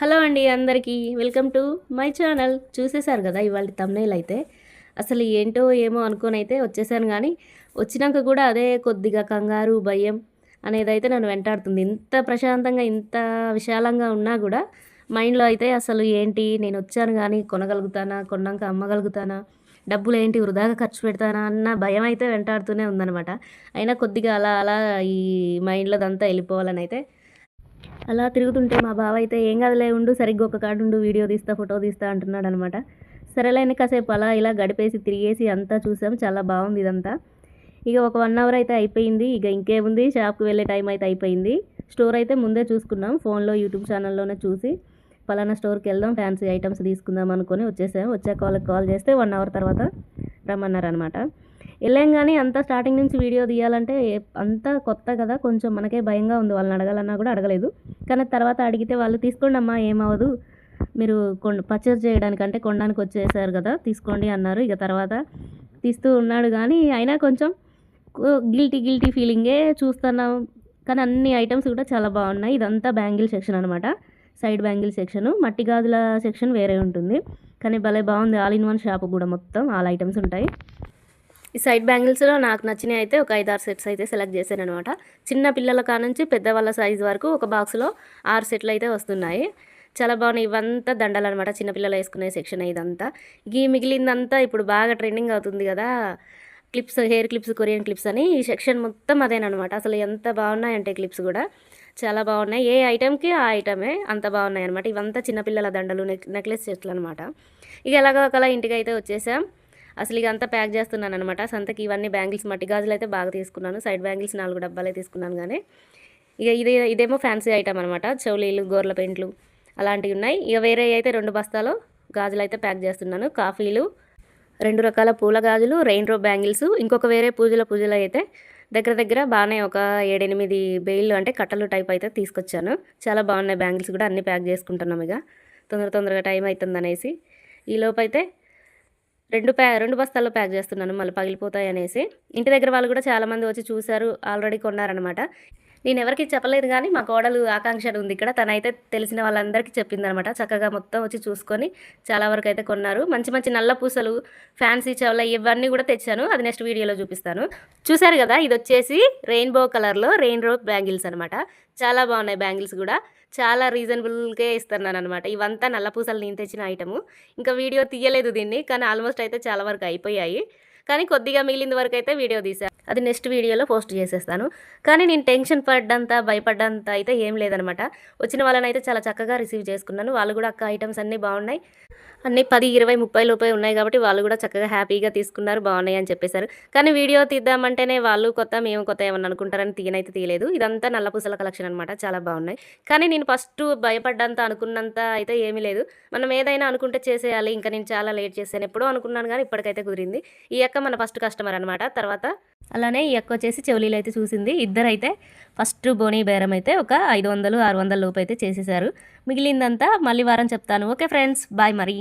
Hello అండి అందరికీ. Welcome to my channel. చూసేశారు కదా ఇవాళ తమ్నేల్ అయితే. అసలు ఏంటో ఏమో అనుకొని అయితే వచ్చేసాను కానీ వచ్చినాక కూడా అదే కొద్దిగా కంగారు భయం అనేది అయితే నన్ను వెంటాడుతుంది. ఇంత ప్రశాంతంగా ఇంత విశాలంగా ఉన్నా కూడా మైండ్లో అయితే అసలు ఏంటి నేను వచ్చాను కానీ కొనగలుగుతానా కొన్నాక అమ్మగలుగుతానా డబ్బులు ఏంటి వృధాగా ఖర్చు పెడతానా అన్న భయం అయితే వెంటాడుతూనే ఉందన్నమాట. అయినా కొద్దిగా అలా అలా ఈ మైండ్లో అదంతా వెళ్ళిపోవాలని అయితే అలా తిరుగుతుంటే మా బావ అయితే ఏం కదలే ఉండు సరిగ్గా ఒక కాడు ఉండు వీడియో తీస్తా ఫోటో తీస్తా అంటున్నాడు అనమాట సరేలేని కాసేపు అలా ఇలా గడిపేసి తిరిగేసి అంతా చూసాం చాలా బాగుంది ఇదంతా. ఇక ఒక వన్ అవర్ అయితే అయిపోయింది ఇక ఇంకేముంది షాప్కి వెళ్ళే టైం అయితే అయిపోయింది. స్టోర్ అయితే ముందే చూసుకున్నాం ఫోన్లో యూట్యూబ్ ఛానల్లోనే చూసి పలానా స్టోర్కి వెళ్దాం ఫ్యాన్సీ ఐటమ్స్ తీసుకుందాం అనుకొని వచ్చేసాం. వచ్చాక వాళ్ళకి కాల్ చేస్తే వన్ అవర్ తర్వాత రమ్మన్నారనమాట. వెళ్ళాం కానీ అంతా స్టార్టింగ్ నుంచి వీడియో తీయాలంటే అంతా కొత్త కదా కొంచెం మనకే భయంగా ఉంది. వాళ్ళని అడగాలన్నా కూడా అడగలేదు. కానీ తర్వాత అడిగితే వాళ్ళు తీసుకోండి అమ్మా ఏమవ్వదు. మీరు కొండ పర్చేస్ చేయడానికంటే కొనడానికి వచ్చేసారు కదా తీసుకోండి అన్నారు. ఇక తర్వాత తీస్తూ ఉన్నాడు. కానీ అయినా కొంచెం గిల్టీ గిల్టీ ఫీలింగే చూస్తున్నాం. కానీ అన్ని ఐటమ్స్ కూడా చాలా బాగున్నాయి. ఇదంతా బ్యాంగిల్ సెక్షన్ అనమాట సైడ్ బ్యాంగిల్ సెక్షన్ మట్టి గాజుల సెక్షన్ వేరే ఉంటుంది. కానీ భలే బాగుంది. ఆల్ ఇన్ వన్ షాప్ కూడా మొత్తం. ఆల్ ఐటమ్స్ ఉంటాయి. ఈ సైడ్ బ్యాంగిల్స్లో నాకు నచ్చినవి అయితే ఒక ఐదు ఆరు సెట్స్ అయితే సెలెక్ట్ చేశాను అనమాట చిన్న పిల్లల కానుంచి పెద్దవాళ్ళ సైజ్ వరకు ఒక బాక్స్లో ఆరు సెట్లు అయితే వస్తున్నాయి. చాలా బాగున్నాయి. ఇవంతా దండలు అనమాట చిన్నపిల్లలు వేసుకునే సెక్షన్ ఇదంతా. ఈ మిగిలిందంతా ఇప్పుడు బాగా ట్రెండింగ్ అవుతుంది కదా. Clips hair clips Korean clips అని ఈ సెక్షన్ మొత్తం అదేనమాట అసలు ఎంత బాగున్నాయంటే క్లిప్స్ కూడా. చాలా బాగున్నాయి. ఏ ఐటెంకి ఆ ఐటమే అంత బాగున్నాయి అనమాట ఇవంతా చిన్నపిల్లల దండలు నెక్ నెక్లెస్ చెట్లు అనమాట ఇక ఎలాగో ఒకలా ఇంటికి అయితే వచ్చేసాం. అసలు ఇక అంతా ప్యాక్ చేస్తున్నాను అనమాట సంతకి ఇవన్నీ బ్యాంగిల్స్ మట్టి గాజులు అయితే బాగా తీసుకున్నాను. సైడ్ బ్యాంగిల్స్ నాలుగు డబ్బాలే తీసుకున్నాను కానీ ఇక ఇదే ఇదేమో ఫ్యాన్సీ ఐటమ్ అనమాట చెవులీలు గోర్ల పెయింట్లు అలాంటివి ఉన్నాయి. ఇక వేరే అయితే రెండు బస్తాలు గాజులు అయితే ప్యాక్ చేస్తున్నాను. కాఫీలు రెండు రకాల పూల గాజులు రెయిన్ రో బ్యాంగిల్స్ ఇంకొక వేరే పూజల పూజలు అయితే దగ్గర దగ్గర బాగానే ఒక ఏడెనిమిది బెయిల్ అంటే కట్టలు టైప్ అయితే తీసుకొచ్చాను. చాలా బాగున్నాయి బ్యాంగిల్స్ కూడా అన్నీ ప్యాక్ చేసుకుంటున్నాం ఇక. తొందర తొందరగా టైం అవుతుంది అనేసి ఈలోపు అయితే రెండు ప్యా రెండు బస్తాల్లో ప్యాక్ చేస్తున్నాను. మళ్ళీ పగిలిపోతాయి అనేసి. ఇంటి దగ్గర వాళ్ళు కూడా చాలామంది వచ్చి చూశారు. ఆల్రెడీ కొన్నారనమాట నేను ఎవరికి చెప్పలేదు కానీ మా కోడలు ఆకాంక్ష ఉంది ఇక్కడ. తనైతే తెలిసిన వాళ్ళందరికీ చెప్పిందనమాట. చక్కగా మొత్తం వచ్చి చూసుకొని చాలా వరకు అయితే కొన్నారు. మంచి మంచి నల్ల పూసలు ఫ్యాన్సీ చెవుల ఇవన్నీ కూడా తెచ్చాను. అది నెక్స్ట్ వీడియోలో చూపిస్తాను. చూసారు కదా ఇది వచ్చేసి రెయిన్బో కలర్లో రెయిన్ రో బ్యాంగిల్స్ అనమాట. చాలా బాగున్నాయి బ్యాంగిల్స్ కూడా. చాలా రీజనబుల్గా ఇస్తున్నాను అనమాట ఇవంతా నల్ల పూసలు నేను తెచ్చిన ఐటము. ఇంకా వీడియో తీయలేదు దీన్ని కానీ ఆల్మోస్ట్ అయితే చాలా వరకు అయిపోయాయి. కానీ కొద్దిగా మిగిలిన వరకు అయితే వీడియో తీశాను అది నెక్స్ట్ వీడియోలో పోస్ట్ చేసేస్తాను. కానీ నేను టెన్షన్ పడ్డంత భయపడ్డంత అయితే ఏం లేదనమాట. వచ్చిన వాళ్ళని అయితే చాలా చక్కగా రిసీవ్ చేసుకున్నాను. వాళ్ళు కూడా అక్క ఐటమ్స్ అన్నీ బాగున్నాయి. అన్నీ పది ఇరవై ముప్పై లోపే ఉన్నాయి కాబట్టి వాళ్ళు కూడా చక్కగా హ్యాపీగా తీసుకున్నారు బాగున్నాయి అని చెప్పేశారు. కానీ వీడియో తీద్దామంటేనే వాళ్ళు కొత్త మేము కొత్త ఏమన్నా అనుకుంటారని తీయనైతే తీయలేదు. ఇదంతా నల్లపూసల కలెక్షన్ అనమాట చాలా బాగున్నాయి. కానీ నేను ఫస్ట్ భయపడ్డంత అనుకున్నంత అయితే ఏమీ లేదు. మనం ఏదైనా అనుకుంటే చేసేయాలి ఇంకా నేను చాలా లేట్ చేశాను ఎప్పుడో అనుకున్నాను కానీ ఇప్పటికైతే కుదిరింది. ఈ అక్క మన ఫస్ట్ కస్టమర్ అనమాట తర్వాత అలానే ఈ అక్క వచ్చేసి చెవులీలు అయితే చూసింది. ఇద్దరైతే ఫస్ట్ బోనీ బేరం అయితే ఒక ఐదు వందలు ఆరు వందల లోపు అయితే చేసేసారు. మిగిలిందంతా మళ్ళీ వారం చెప్తాను. ఓకే ఫ్రెండ్స్ బాయ్ మరి.